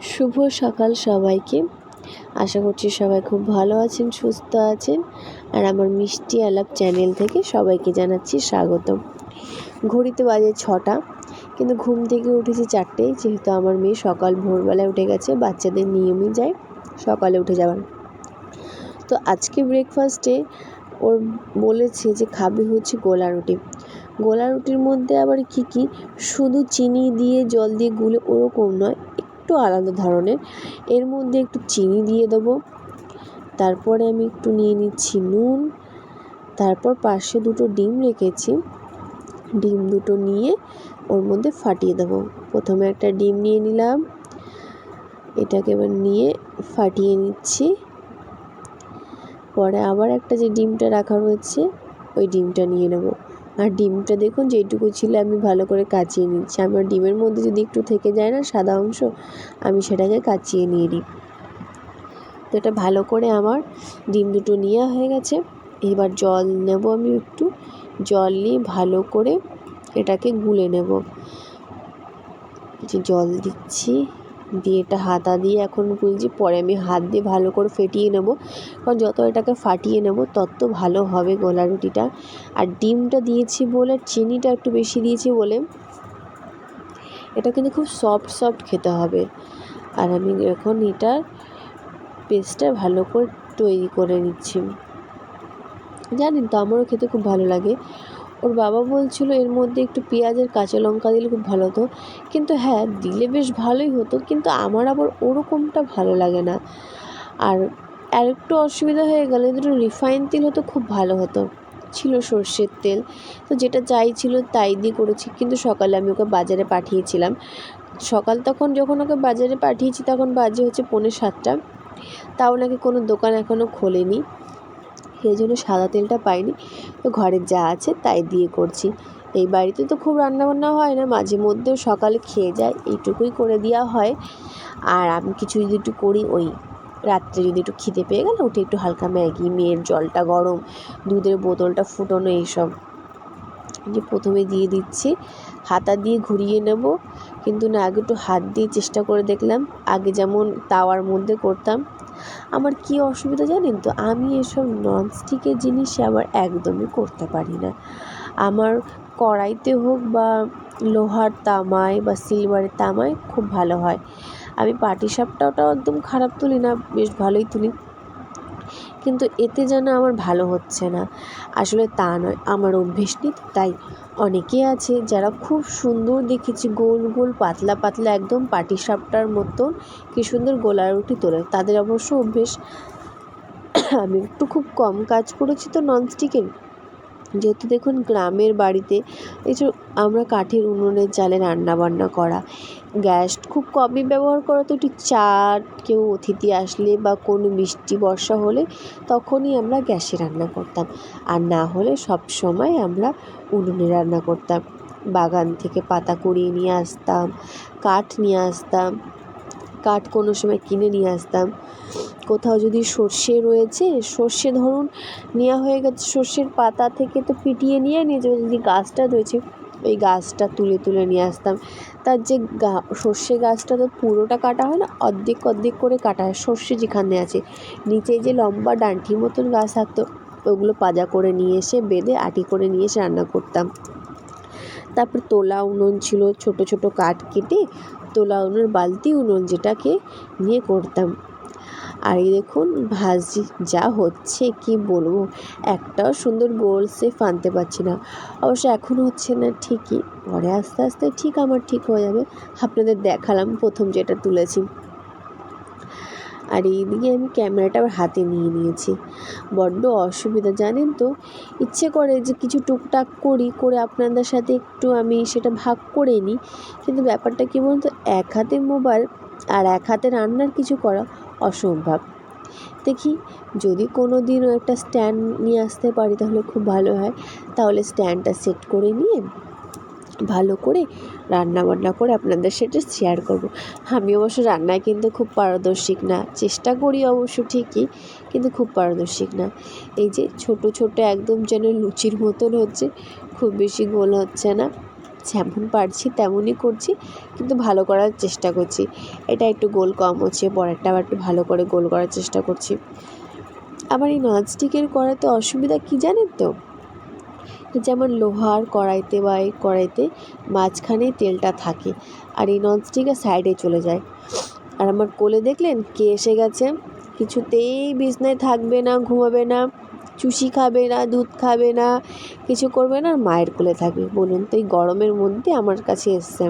শুভ সকাল সবাইকে। আশা করছি সবাই খুব ভালো আছেন, সুস্থ আছেন। আর আমার মিষ্টি আলাপ চ্যানেল থেকে সবাইকে জানাচ্ছি স্বাগতম। ঘড়িতে বাজে ছটা, কিন্তু ঘুম থেকে উঠেছি চারটেই যেহেতু আমার মেয়ে সকাল ভোরবেলায় উঠে গেছে, বাচ্চাদের নিয়মই যায় সকালে উঠে যাওয়ার। তো আজকে ব্রেকফাস্টে ওর বলেছে যে খাবে হচ্ছে গোলা রুটি। গোলা রুটির মধ্যে আবার কি কি? শুধু চিনি দিয়ে, জল দিয়ে গুলে ওরকম নয় একটু আলাদা ধরনের। এর মধ্যে একটু চিনি দিয়ে দেবো। তারপরে আমি একটু নিয়ে নিচ্ছি নুন। তারপর পাশে দুটো ডিম রেখেছি। ডিম দুটো নিয়ে ওর মধ্যে ফাটিয়ে দেবো। প্রথমে একটা ডিম নিয়ে নিলাম। এটাকে এবার নিয়ে ফাটিয়ে নিচ্ছি। পরে আবার একটা যে ডিমটা রাখা রয়েছে, ওই ডিমটা নিয়ে নেব। আর ডিমটা দেখুন যেটুকু ছিল আমি ভালো করে কাচিয়ে নিচ্ছি। আমার ডিমের মধ্যে যদি একটু থেকে যায় না সাদা অংশ, আমি সেটাকে কাচিয়ে নিয়ে নিই। তো এটা ভালো করে আমার ডিম দুটো নেওয়া হয়ে গেছে। এবার জল নেব আমি একটু। জল নিয়ে ভালো করে এটাকে গুলে নেব। যে জল দিচ্ছি। দিয়ে এটা হাতা দিয়ে এখন গুলছি পরে আমি হাত দিয়ে ভালো করে ফেটিয়ে নেব। কারণ যত এটাকে ফাটিয়ে নেব, তত ভালো হবে গোলা রুটিটা। আর ডিমটা দিয়েছি বলে, চিনিটা একটু বেশি দিয়েছি বলে, এটা কিন্তু খুব সফট সফট খেতে হবে। আর আমি এখন এটার পেস্টটা ভালো করে তৈরি করে নিচ্ছি। জানেন তো, আমারও খেতে খুব ভালো লাগে। ওর বাবা বলছিল এর মধ্যে একটু পেঁয়াজের কাঁচা লঙ্কা দিলে খুব ভালো হতো। কিন্তু হ্যাঁ দিলে বেশ ভালোই হতো, কিন্তু আমার আবার ওরকমটা ভালো লাগে না। আর আর একটু অসুবিধা হয়ে গেলে দুটো রিফাইন তেল হতো, খুব ভালো হতো। ছিল সর্ষের তেল, তো যেটা চাই ছিল তাই দিয়ে করেছি, কিন্তু সকালে আমি ওকে বাজারে পাঠিয়েছিলাম। সকাল তখন যখন ওকে বাজারে পাঠিয়েছি, তখন বাজে হচ্ছে পৌনে সাতটা। তাও নাকি কোনো দোকান এখনও খোলেনি। সেই জন্য সাদা তেলটা পাইনি। তো ঘরের যা আছে তাই দিয়ে করছি। এই বাড়িতে তো খুব রান্নাবান্না হয় না, মাঝে মধ্যেও সকালে খেয়ে যায়, এইটুকুই করে দেওয়া হয়। আর আমি কিছু যদি একটু করি, ওই রাত্রে যদি একটু খিদে পেয়ে গেলে, উঠে একটু হালকা ম্যাগি, মেয়ের জলটা গরম, দুধের বোতলটা ফুটোনো, এইসব। যে প্রথমে দিয়ে দিচ্ছি, হাতা দিয়ে ঘুরিয়ে নেব। কিন্তু না, আগে একটু হাত দিয়ে চেষ্টা করে দেখলাম। আগে যেমন তাওয়ার মধ্যে করতাম আমার কি অসুবিধা জানেন তো? আমি এসব ননস্টিকের জিনিস আবার একদমই করতে পারি না। আমার কড়াইতে হোক বা লোহার তামায় বা সিলভারের তামায় খুব ভালো হয়। আমি পাটিসাপটাটাও একদম খারাপ তুলি না, বেশ ভালোই তুলি। কিন্তু এতে যেন আমার ভালো হচ্ছে না। আসলে তা নয়, আমার অভ্যেস নেই, তাই অনেকে আছে যারা খুব সুন্দর দেখেছি, গোল গোল, পাতলা পাতলা, একদম পাটি সাপটার মতন কী সুন্দর গোলা রুটি তোলে। তাদের অবশ্য অভ্যেস, আমি একটু খুব কম কাজ করেছি তো ননস্টিকের যেহেতু দেখুন গ্রামের বাড়িতে যে আমরা কাঠের উনুনের জালে রান্না বান্না করা। গ্যাস খুব কমই ব্যবহার করা তো একটু চা কেউ অতিথি আসলে বা কোনো বৃষ্টি বর্ষা হলে তখনই আমরা গ্যাসে রান্না করতাম। আর না হলে সব সময় আমরা উনুনে রান্না করতাম। বাগান থেকে পাতা কুড়িয়ে নিয়ে আসতাম, কাঠ নিয়ে আসতাম। কাঠ কোনো সময় কিনে নিয়ে আসতাম। কোথাও যদি সর্ষে রয়েছে, সর্ষে ধরুন নেওয়া হয়ে গেছে, সর্ষের পাতা থেকে তো পিটিয়ে নিয়ে নিয়ে যাবে, যদি গাছটা রয়েছে, ওই গাছটা তুলে তুলে নিয়ে আসতাম। তার যে গা, সর্ষে গাছটা তো পুরোটা কাটা হয় না, অর্ধেক অর্ধেক করে কাটা হয়, সর্ষে যেখানে আছে। নিচে যে লম্বা ডান্ঠির মতন গাছ থাকতো, ওগুলো পাজা করে নিয়ে এসে বেঁধে আটি করে নিয়ে এসে রান্না করতাম। তারপর তোলা উনুন ছিল, ছোট ছোট কাঠ কেটে তোলা উনুন, বালতি উনুন যেটাকে নিয়ে করতাম। আর এই দেখুন, ভাজি যা হচ্ছে, কি বলব? একটাও সুন্দর গোল সে আনতে পারছি না। অবশ্য এখন হচ্ছে না, ঠিকই। পরে আস্তে আস্তে ঠিক আমার ঠিক হয়ে যাবে। আপনাদের দেখালাম প্রথম যেটা তুলেছি। আর এইদিকে আমি ক্যামেরাটা আবার হাতে নিয়ে নিয়েছি। বড্ড অসুবিধা, জানেন তো? ইচ্ছে করে যে কিছু টুকটাক করি, করে আপনাদের সাথে একটু আমি সেটা ভাগ করে নিই। কিন্তু ব্যাপারটা কী বলুন তো, এক হাতে মোবাইল আর এক হাতে রান্নার কিছু করা অসম্ভব। দেখি, যদি কোনো দিনও একটা স্ট্যান্ড নিয়ে আসতে পারি, তাহলে খুব ভালো হয়। তাহলে স্ট্যান্ডটা সেট করে নিয়ে ভালো করে রান্না বান্না করে আপনাদের সাথে শেয়ার করব। আমি অবশ্য রান্নায় কিন্তু খুব পারদর্শিক না, চেষ্টা করি অবশ্য ঠিকই, কিন্তু খুব পারদর্শিক না। এই যে ছোট ছোট একদম যেন লুচির মতন হচ্ছে, খুব বেশি গোল হচ্ছে না। যেমন পারছি তেমনই করছি, কিন্তু ভালো করার চেষ্টা করছি। এটা একটু গোল কম হচ্ছে, পরেরটা আবার একটু ভালো করে গোল করার চেষ্টা করছি। আবার এই ননস্টিকের কড়াইতে অসুবিধা কী জানেন তো? যেমন লোহার কড়াইতে বা এই কড়াইতে মাঝখানে তেলটা থাকে আর এই ননস্টিকের সাইডে চলে যায়। আর আমার কোলে দেখলেন কে এসে গেছে? কিছুতেই বিছনায় থাকবে না, ঘুমাবে না, চুষি খাবে না, দুধ খাবে না, কিছু করবে না, আর মায়ের কোলে থাকবে। বলুন তো এই গরমের মধ্যে আমার কাছে এসছে।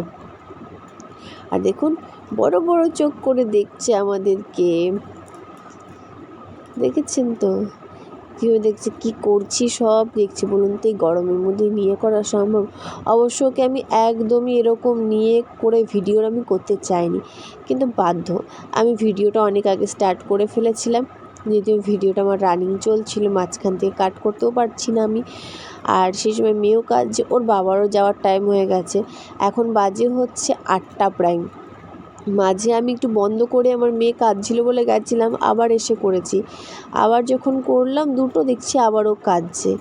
আর দেখুন, বড় বড় চোখ করে দেখছে আমাদেরকে। দেখেছেন তো? কীভাবে দেখছে, কী করছি, সব দেখছি বলুন তো, এই গরমের মধ্যে নিয়ে করা সম্ভব? অবশ্য ওকে আমি একদমই এরকম নিয়ে করে ভিডিওর আমি করতে চাইনি। কিন্তু বাধ্য, আমি ভিডিওটা অনেক আগে স্টার্ট করে ফেলেছিলাম। যদিও ভিডিওটা আমার রানিং চলছিল, মাঝখান থেকে কাট করতেও পারছি না আমি। আর সেই সময় মেয়েও কাজ, ওর বাবারও যাওয়ার টাইম হয়ে গেছে। এখন বাজে হচ্ছে আটটা প্রায় মাঝে আমি একটু বন্ধ করে আমার মেয়ে কাঁদছিল বলে গেছিলাম, আবার এসে করেছি। আবার যখন করলাম দুটো দেখছি আবারও কাঁদছে।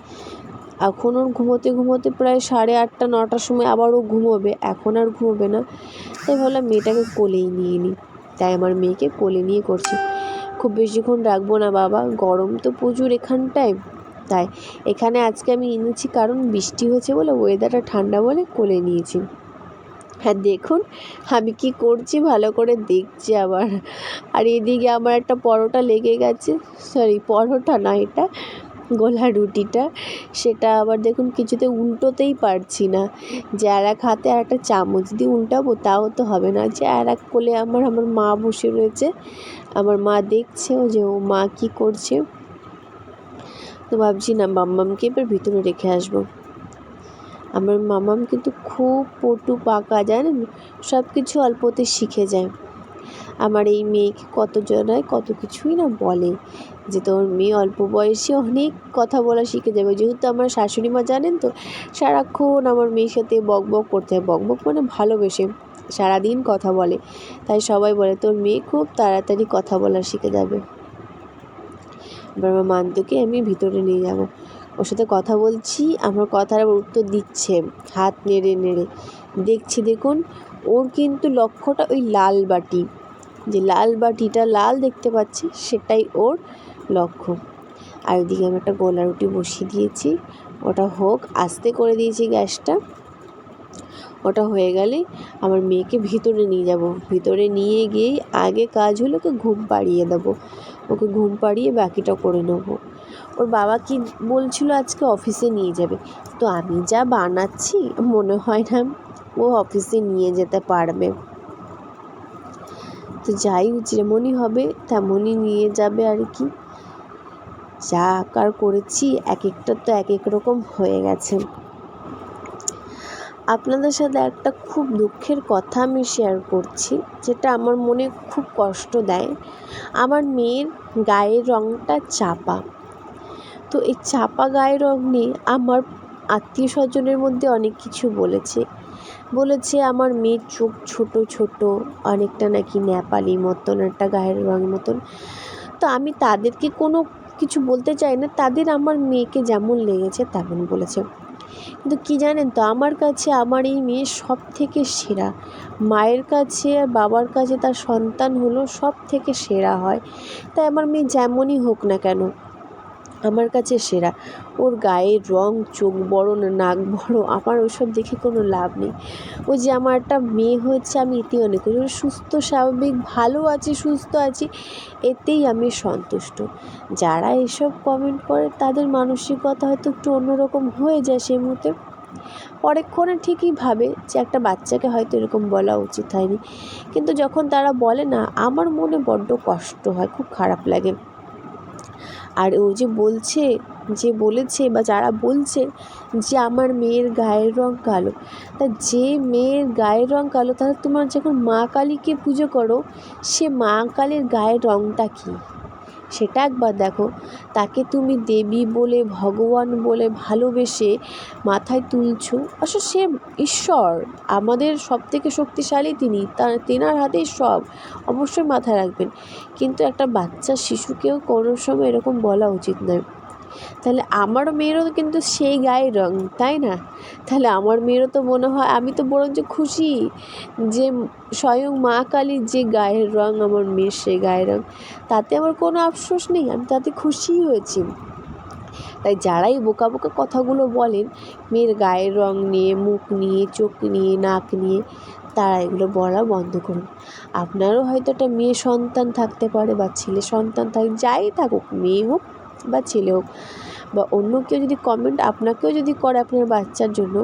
এখন ওর ঘুমোতে ঘুমোতে প্রায় সাড়ে আটটা, নটার সময় আবারও ঘুমোবে, এখন আর ঘুমোবে না। তাই ভাবলাম মেয়েটাকে কোলেই নিয়ে নিই তাই আমার মেয়েকে কোলে নিয়ে করছি। খুব বেশিক্ষণ রাখব না বাবা, গরম তো প্রচুর এখানটায়। তাই এখানে আজকে আমি এনেছি কারণ বৃষ্টি হয়েছে বলে ওয়েদারটা ঠান্ডা বলে কোলে নিয়েছি। হ্যাঁ দেখুন, আমি কি করছি? ভালো করে দেখছি আবার। আর এদিকে আমার একটা পরোটা লেগে গেছে। সরি পরোটা না এটা, গোলা রুটিটা। সেটা আবার দেখুন, কিছুতে উল্টোতেই পারছি না। যে আর এক হাতে আর একটা চামচ দিয়ে উল্টাবো, তাও তো হবে না। যে আর এক কোলে আমার আমার মা বসে রয়েছে। আমার মা দেখছে ও যে ও মা কী করছে। তো ভাবছি না, মাম্মামকে এবার ভিতরে রেখে আসব। আমার মামাম কিন্তু খুব পটু পাকা, জানেন? সব কিছু অল্পতে শিখে যায়। আমার এই মেয়েকে কত জনায় কত কিছুই না বলে যে তোর মেয়ে অল্প বয়সে অনেক কথা বলা শিখে যাবে। যেহেতু আমার শাশুড়ি মা জানেন তো, সারাক্ষণ আমার মেয়ের সাথে বক বক করতে হয়। বক বক মানে ভালোবেসে সারাদিন কথা বলে। তাই সবাই বলে, তোর মেয়ে খুব তাড়াতাড়ি কথা বলা শিখে যাবে। এবার আমার মান্তকে আমি ভিতরে নিয়ে যাব। ওর সাথে কথা বলছি, আমার কথার আবার উত্তর দিচ্ছে। হাত নেড়ে নেড়ে দেখছি, দেখুন, ওর কিন্তু লক্ষ্যটা ওই লাল বাটি। যে লাল বাটিটা লাল দেখতে পাচ্ছি, সেটাই ওর লক্ষ্য। আর ওইদিকে আমি একটা গোলা রুটি বসিয়ে দিয়েছি। ওটা হোক, আস্তে করে দিয়েছি গ্যাসটা। ওটা হয়ে গেলে আমার মেয়েকে ভিতরে নিয়ে যাব। ভিতরে নিয়ে গিয়েই আগে কাজ হলো ওকে ঘুম পাড়িয়ে দেবো। ওকে ঘুম পাড়িয়ে বাকিটা করে নেব। ওর বাবা কি বলছিল আজকে অফিসে নিয়ে যাবে? তো আমি যা বানাচ্ছি, মনে হয় না ও অফিসে নিয়ে যেতে পারবে। তো যাই যেমনই হবে তেমনই নিয়ে যাবে আর কি। যা আকার করেছি এক একটা তো এক এক রকম হয়ে গেছে। আপনাদের সাথে একটা খুব দুঃখের কথা আমি শেয়ার করছি, যেটা আমার মনে খুব কষ্ট দেয়। আমার মেয়ের গায়ের রঙটা চাপা। তো এই চাপা গায়ের রঙ নিয়ে আমার আত্মীয় স্বজনের মধ্যে অনেক কিছু বলেছে। বলেছে আমার মেয়ের চোখ ছোট ছোট, অনেকটা নাকি নেপালি মতন, একটা গায়ের রঙের মতন। তো আমি তাদেরকে কোনো কিছু বলতে চাই না, তাদের আমার মেয়েকে যেমন লেগেছে তেমন বলেছে। কিন্তু কী জানেন তো, আমার কাছে আমার এই মেয়ে সব থেকে সেরা। মায়ের কাছে আর বাবার কাছে তার সন্তান হলো সব থেকে সেরা হয়। তাই আমার মেয়ে যেমনই হোক না কেন আমার কাছে সেরা। ওর গায়ের রং, চোখ বড় না, নাক বড়, আমার ওসব দেখে কোনো লাভ নেই। ওই যে আমার একটা মেয়ে হয়েছে, আমি এতেই অনেক খুশি। সুস্থ, স্বাভাবিক, ভালো আছি, সুস্থ আছি, এতেই আমি সন্তুষ্ট। যারা এসব কমেন্ট করে, তাদের মানসিকতা হয়তো একটু অন্যরকম হয়ে যায় সেই মুহূর্তে। পরেক্ষণে ঠিকই ভাবে যে একটা বাচ্চাকে হয়তো এরকম বলা উচিত হয়নি। কিন্তু যখন তারা বলে না, আমার মনে বড্ড কষ্ট হয়, খুব খারাপ লাগে। আর ও যে বলছে, যে বলেছে বা যারা বলছে যে আমার মেয়ের গায়ের রঙ কালো, তা যে মেয়ের গায়ের রঙ কালো, তাহলে তোমার যখন মা কালীকে পুজো করো, সে মা কালীর গায়ের রঙটা কী? সেটা একবার দেখো। তাকে তুমি দেবী বলে, ভগবান বলে ভালোবেসে মাথায় তুলছ। আসলে সে ঈশ্বর, আমাদের সব থেকে শক্তিশালী তিনি। তার তেনার হাতেই সব অবশ্যই মাথায় রাখবেন। কিন্তু একটা বাচ্চা শিশুকেও কোনো সময় এরকম বলা উচিত নয়। তাহলে আমার মেয়েরও কিন্তু সেই গায়ের রং, তাই না? তাহলে আমার মেয়েরও তো মনে হয়, আমি তো বরঞ্চ খুশি যে স্বয়ং মা কালীর যে গায়ের রং, আমার মেয়ের সেই গায়ের রং, তাতে আমার কোনো আফসোস নেই, আমি তাতে খুশিই হয়েছি। তাই যারাই বোকা বোকা কথাগুলো বলেন, মেয়ের গায়ের রং নিয়ে, মুখ নিয়ে, চোখ নিয়ে, নাক নিয়ে, তারা এগুলো বলা বন্ধ করুন। আপনারও হয়তো একটা মেয়ে সন্তান থাকতে পারে বা ছেলে সন্তান থাক যাই থাকুক, মেয়ে হোক বা ছেলে হোক বা অন্য কেউ যদি কমেন্ট আপনাকেও যদি করে আপনার বাচ্চার জন্য,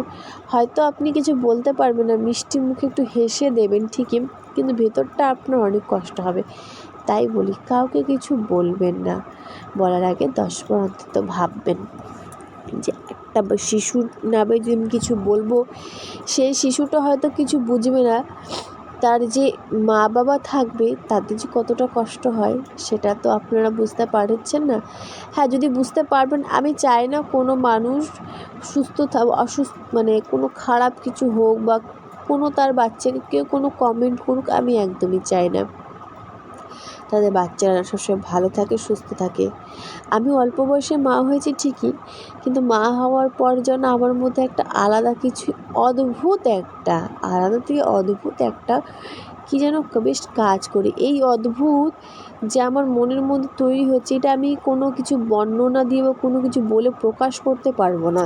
হয়তো আপনি কিছু বলতে পারবেন না, মিষ্টি মুখে একটু হেসে দেবেন ঠিকই, কিন্তু ভেতরটা আপনার অনেক কষ্ট হবে। তাই বলি, কাউকে কিছু বলবেন না। বলার আগে দশবার অন্তত ভাববেন যে একটা শিশুর নামে যদি কিছু বলব, সেই শিশুটা হয়তো কিছু বুঝবে না। তার যে মা বাবা থাকবে তাদের যে কতটা কষ্ট হয়, সেটা তো আপনারা বুঝতে পারছেন না। হ্যাঁ যদি বুঝতে পারবেন, আমি চাই না কোনো মানুষ সুস্থ অসুস্থ মানে কোনো খারাপ কিছু হোক বা কোনো তার বাচ্চাকে কেউ কোনো কমেন্ট করুক, আমি একদমই চাই না। তাদের বাচ্চারা সবসময় ভালো থাকে, সুস্থ থাকে। আমি অল্প বয়সে মা হয়েছি ঠিকই, কিন্তু মা হওয়ার পর যেন আমার মধ্যে একটা আলাদা কিছু, অদ্ভুত একটা, আলাদা থেকে অদ্ভুত একটা কী যেন বেশ কাজ করে। এই অদ্ভুত যে আমার মনের মধ্যে তৈরি হচ্ছে, এটা আমি কোনো কিছু বর্ণনা দিয়ে বা কোনো কিছু বলে প্রকাশ করতে পারব না।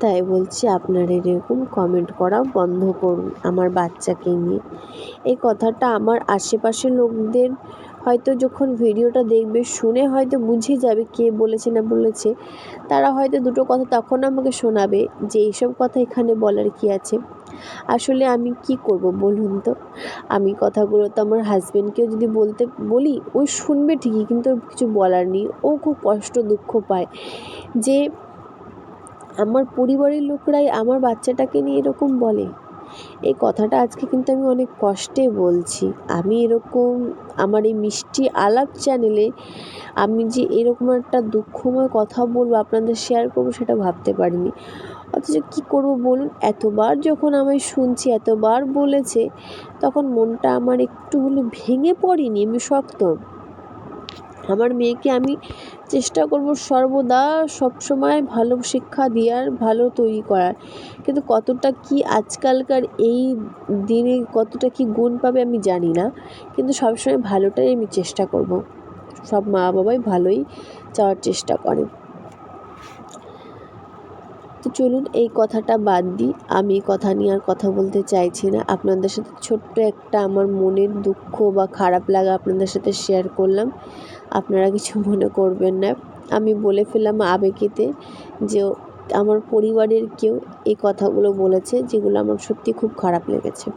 তাই বলছি আপনারা এরকম কমেন্ট করাও বন্ধ করুন আমার বাচ্চাকে নিয়ে। এই কথাটা আমার আশেপাশের লোকদের হয়তো যখন ভিডিওটা দেখবে শুনে হয়তো বুঝে যাবে কে বলেছে না বলেছে। তারা হয়তো দুটো কথা তখন আমাকে শোনাবে যে এইসব কথা এখানে বলার কি আছে। আসলে আমি কি করব বলুন তো? আমি কথাগুলো তো আমার হাজব্যান্ডকেও যদি বলতে বলি, ও শুনবে ঠিকই কিন্তু কিছু বলার নেই। ও খুব কষ্ট দুঃখ পায় যে আমার পরিবারের লোকরাই আমার বাচ্চাটাকে নিয়ে এরকম বলে। এই কথাটা আজকে কিন্তু আমি অনেক কষ্টে বলছি। আমি এরকম আমার এই মিষ্টি আলাপ চ্যানেলে আমি যে এরকম একটা দুঃখময় কথা বলব, আপনাদের শেয়ার করব সেটা ভাবতে পারিনি। অথচ কী করব বলুন? এতবার যখন আমায় শুনছি, এতবার বলেছে, তখন মনটা আমার একটু হলেও ভেঙে পড়েনি, আমি শক্ত। আমার মেয়েকে আমি চেষ্টা করব সর্বদা সবসময় ভালো শিক্ষা দেওয়ার, ভালো তৈরি করার। কিন্তু কতটা কি আজকালকার এই দিনে কতটা কি গুণ পাবে আমি জানি না। কিন্তু সবসময় ভালোটাই আমি চেষ্টা করব। সব মা বাবাই ভালোই চাওয়ার চেষ্টা করে তো চলুন এই কথাটা বাদ দিই। আমি কথা নিয়ে আর কথা বলতে চাইছি না। আপনাদের সাথে ছোট্ট একটা আমার মনের দুঃখ বা খারাপ লাগা আপনাদের সাথে শেয়ার করলাম। আপনারা কিছু মনে করবেন না। আমি বলে ফেলাম আবেগেতে যে আমার পরিবারের কেউ এই কথাগুলো বলেছে, যেগুলো আমার সত্যি খুব খারাপ লেগেছে।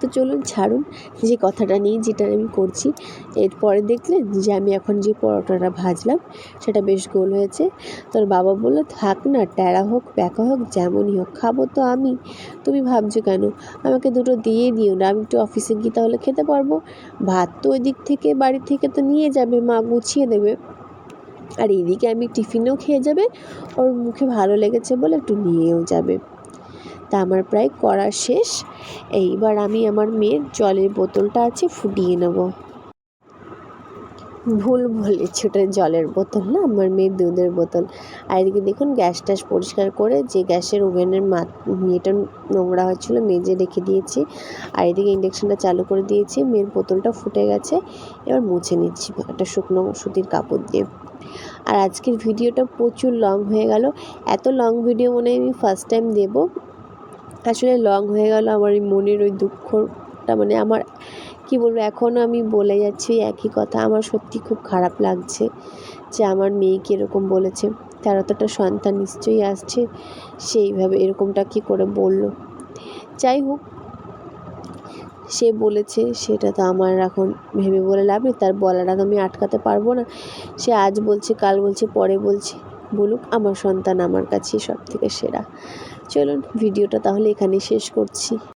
তো চলুন ছাড়ুন যে কথাটা নিয়ে যেটা আমি করছি। এরপরে দেখলেন যে আমি এখন যে পরোটাটা ভাজলাম, সেটা বেশ গোল হয়েছে। তোর বাবা বলল, থাক না ট্যাড়া হোক প্যাকা হোক, যেমনই হোক, খাব তো আমি। তুমি ভাবছ কেন? আমাকে দুটো দিয়ে দিও না, আমি একটু অফিসে গিয়ে তাহলে খেতে পারব। ভাত তো ওই দিক থেকে, বাড়ি থেকে তো নিয়ে যাবে, মা গুছিয়ে দেবে। আর এইদিকে আমি টিফিনেও খেয়ে যাবে, ওর মুখে ভালো লেগেছে বলে একটু নিয়েও যাবে। তা আমার প্রায় করা শেষ। এইবার আমি আমার মেয়ের জলের বোতলটা আছে, ফুটিয়ে নেব। ভুল বলেছি, ওটা জলের বোতল না, আমার মেয়ের দুধের বোতল। আর এদিকে দেখুন, গ্যাস ট্যাস পরিষ্কার করে যে গ্যাসের ওভেনের মা মেয়েটা নোংরা হয়েছিলো মেজে রেখে দিয়েছি। আর এদিকে ইন্ডাকশানটা চালু করে দিয়েছি, মেয়ের বোতলটা ফুটে গেছে। এবার মুছে নিচ্ছি একটা শুকনো সুতির কাপড় দিয়ে। আর আজকের ভিডিওটা প্রচুর লং হয়ে গেল। এত লং ভিডিও মনে আমি ফার্স্ট টাইম দেবো। আসলে লং হয়ে গেল আমার এই মনের ওই দুঃখটা। মানে আমার, কি বলব এখনও আমি বলে যাচ্ছি একই কথা। আমার সত্যি খুব খারাপ লাগছে যে আমার মেয়েকে এরকম বলেছে। তার অতটা সন্তান নিশ্চয়ই আসছে সেইভাবে এরকমটা কি করে বলল? যাই হোক, সে বলেছে, সেটা তো আমার এখন ভেবে বলে লাভ নেই। তার বলাটা তো আমি আটকাতে পারব না। সে আজ বলছে, কাল বলছে, পরে বলছে। বলুক, আমার সন্তান আমার কাছেই সব থেকে সেরা। চলুন ভিডিওটা তাহলে এখানেই শেষ করছি।